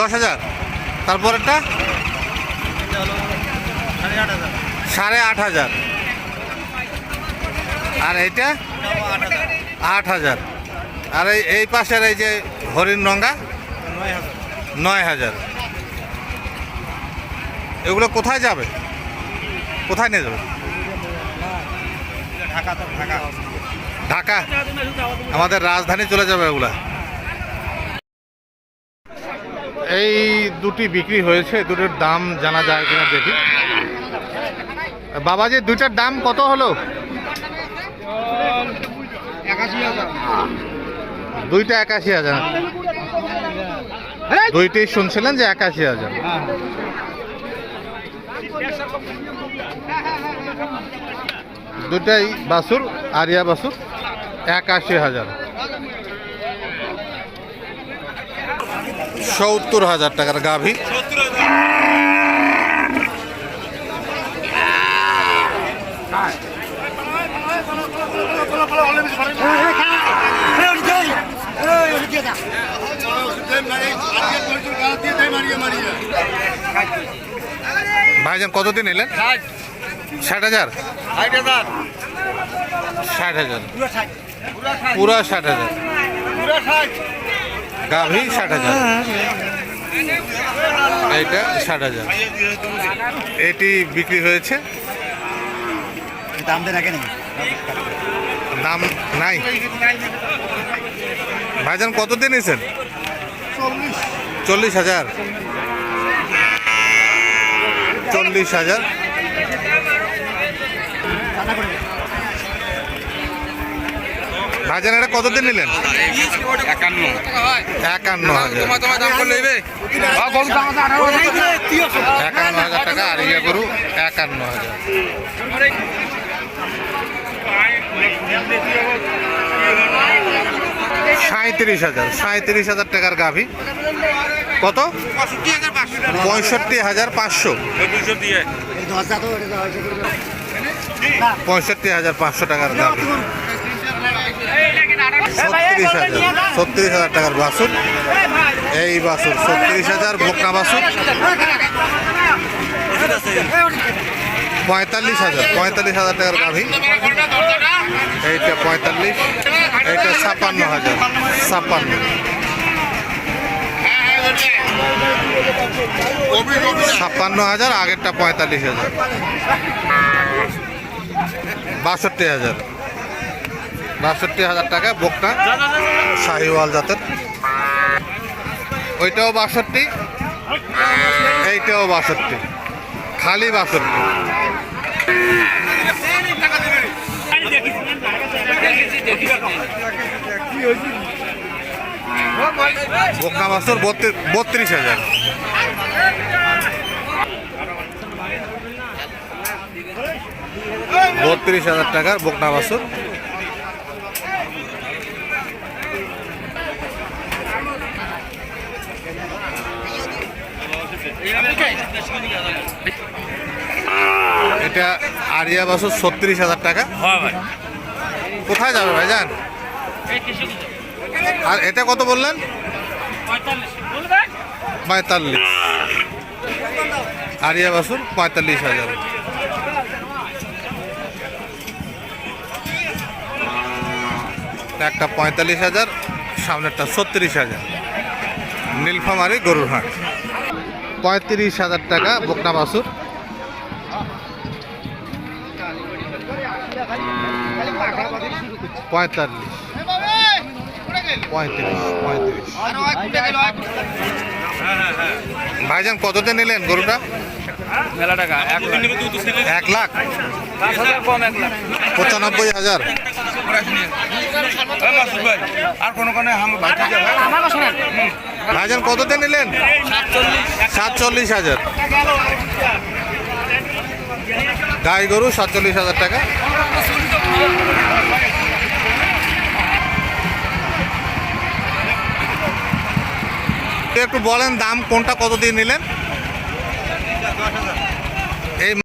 দশ হাজার। তারপরেরটা? সাড়ে আট হাজার। আর এইটা? আট হাজার। আর এই এই পাশের এই যে হরিণ রঙ্গা নয় হাজার। এগুলো কোথায় যাবে? কোথায় নিয়ে যাবে? ঢাকা। আমাদের রাজধানী চলে যাবে ওগুলা এই দুটি বিক্রি হয়েছে দুটোর দাম জানা যায় কিনা দেখি। বাবাজি দুইটার দাম কত হলো? দুইটা একাশি হাজার। দুইটি শুনছিলেন যে একাশি হাজার। দুটাই বাসুর আরিয়া বাসুর একাশি হাজার। সত্তর হাজার টাকার গাভী। ভাইজান কতদিন এলেন ষাট হাজার? ষাট হাজার। পুরো ষাট হাজার। গাভী ষাট হাজার। এইটা ষাট হাজার। এটি বিক্রি হয়েছে? দাম দেন দাম নাই। ভাইজান কত দিন নিয়েছেন? চল্লিশ। হাজার। চল্লিশ হাজার। ভাইজান এটা কতদিন নিলেন? একান্ন। একান্ন হাজার। তোমার দাম করলে একান্ন হাজার টাকা আর ইয়ে গরু একান্ন হাজার। সাঁত্রিশ হাজার সাঁত্রিশ হাজার টাকার গাভী। কত? পঁয়ষট্টি হাজার পাঁচশো। পঁয়ষট্টি হাজার পাঁচশো টাকার গাভী। ছত্রিশ হাজার ছত্রিশ হাজার টাকার বাসুর এই বাসুর ছত্রিশ হাজার বোকা বাসুর পঁয়তাল্লিশ হাজার পঁয়তাল্লিশ হাজার টাকার গাভী। এইটা পঁয়তাল্লিশ, এইটা ছাপ্পান্ন হাজার, ছাপ্পান্ন। ছাপ্পান্ন হাজার, আগেরটা পঁয়তাল্লিশ হাজার। বাষট্টি হাজার। বাষট্টি হাজার টাকা বোকটা শাহিওয়াল জাতের। ওইটাও বাষট্টি। এইটাও বাষট্টি। খালি বাষট্টি। বোকা বাছর বত্রিশ হাজার। বত্রিশ হাজার টাকার বোকনা বাছর। এটা আরিয়া বাছর ছত্রিশ হাজার টাকা। কোথায় যাবে ভাইজান আর এটা কত বললেন? পঁয়তাল্লিশ। আরিয়া বাসুর পঁয়তাল্লিশ হাজার। একটা পঁয়তাল্লিশ হাজার সামনেরটা ছত্রিশ হাজার। নীলফামারি গরুর হাট পঁয়ত্রিশ হাজার টাকা বকনা বাসুর পঁয়তাল্লিশ। পঁয়ত্রিশ পঁয়ত্রিশ। ভাইজান কততে নিলেন গরুটা? মেলা টাকা এক লাখ। পঁচানব্বই হাজার। আর কোনো কোনো বাকি ভাইজান কততে নিলেন? সাতচল্লিশ হাজার। গাই গরু, সাতচল্লিশ হাজার টাকা। একটু বলেন দাম, কোনটা কত দিয়ে নিলেন? এই